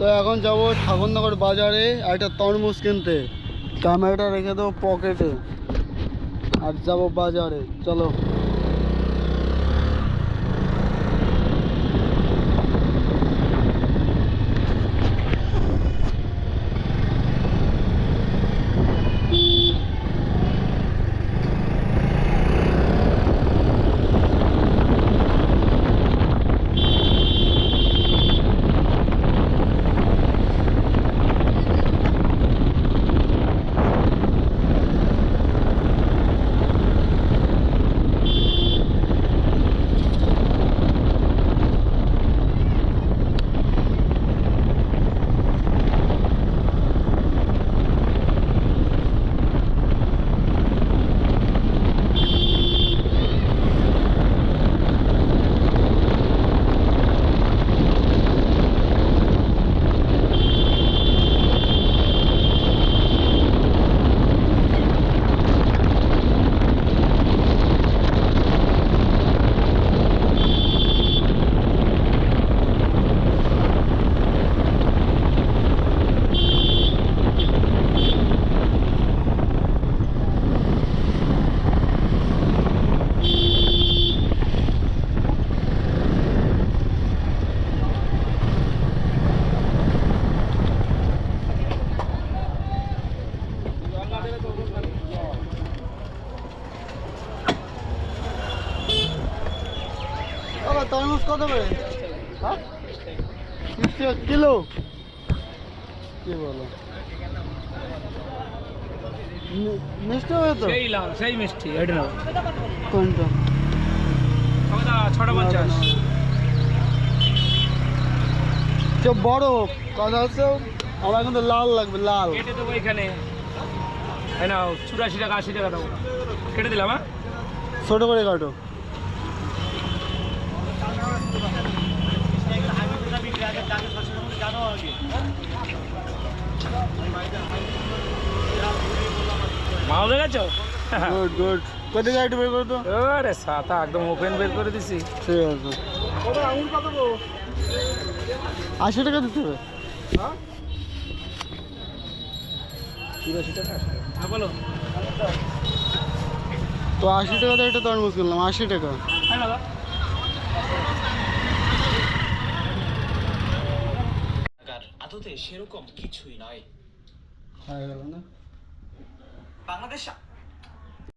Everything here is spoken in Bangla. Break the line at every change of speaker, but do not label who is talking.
তো এখন যাব ঠাকুরনগর বাজারে একটা তরমুজ কিনতে। ক্যামেরাটা রেখে দেবো পকেটে। আর যাব বাজারে। চলো। তরমুজ কত করে? হ্যাঁ? কিলো? কি বলো? মিষ্টি হবে তো?
সেই লাল সেই মিষ্টি এটা নাও।
কোনটা?
আমাদের ছটা পঞ্চাশ
সে বড় কথা হচ্ছে আমার কিন্তু লাল লাগবে লাল।
কেটে দেবো এখানে। এই নাও চুরাশি টাকা আশি টাকা দাও। কেটে দিলাম হ্যাঁ?
ছোট করে কাটো।
মাও দেখেছ
গুড গুড কত গাড়ি বের করো তো?
আরে সাতা একদম ওপেন বের করে দিছি।
ঠিক আছে। আশি টাকা দিতে হবে।
টাকা হ্যাঁ বলো।
তো আশি টাকাতে একটা তরমুজ কিনলাম আশি টাকা।
হ্যাঁ
আদতে সেরকম কিছুই নয়। বাংলাদেশ